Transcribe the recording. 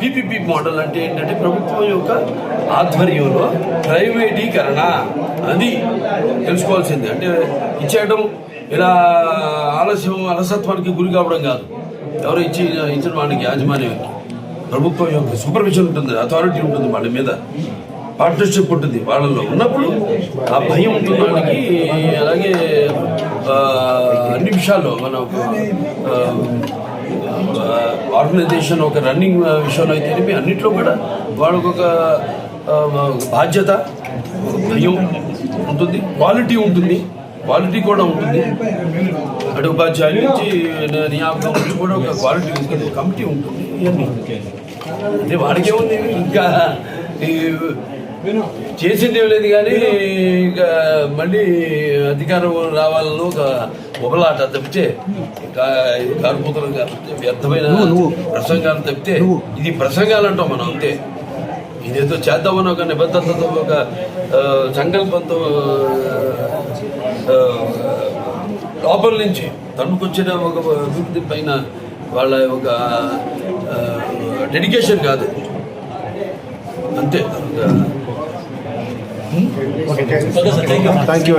PPP model అంటే ఏంటంటే ప్రభుత్వం యొక్క ఆధ్వర్యంలో ప్రైవేటీకరణ. అది తెలుసుకోవాల్సింది. అంటే ఇచ్చేయడం ఇలా ఆలస్యం అలసత్వానికి గురి కావడం కాదు. ఎవరు ఇచ్చి ఇచ్చిన వాడికి యాజమాన్యానికి ప్రభుత్వం యొక్క సూపర్విజన్ ఉంటుంది అథారిటీ ఉంటుంది వాళ్ళ మీద. పార్ట్నర్షిప్ ఉంటుంది వాళ్ళలో ఉన్నప్పుడు ఆ భయం ఉంటుంది వాళ్ళకి అలాగే అన్ని విషయాల్లో మన ఆర్గనైజేషన్ ఒక రన్నింగ్ విషయంలో అయితే అన్నిట్లో కూడా వాళ్ళకు ఒక బాధ్యత భయం ఉంటుంది క్వాలిటీ ఉంటుంది క్వాలిటీ కూడా ఉంటుంది. అటు ఉపాధ్యాయుల నుంచి నియామకం నుంచి కూడా ఒక క్వాలిటీ ఉంటుంది కమిటీ ఉంటుంది. ఇవన్నీ అంటే వాడికి ఏముంది ఇంకా ఈ చేసింది లేదు కానీ ఇంకా మళ్ళీ అధికారం రావాలని ఒక ఒకలాట తప్పితే తప్పితే వ్యర్థమైన ప్రసంగాలు తప్పితే ఇది ప్రసంగాలు అంటాం మనం అంతే. ఇదేదో చేద్దామని ఒక నిబద్ధతతో ఒక సంకల్పంతో లోపల నుంచి తన్నుకొచ్చిన ఒక అభివృద్ధి పైన వాళ్ళ ఒక డెడికేషన్ కాదు. అంతే థ్యాంక్ యూ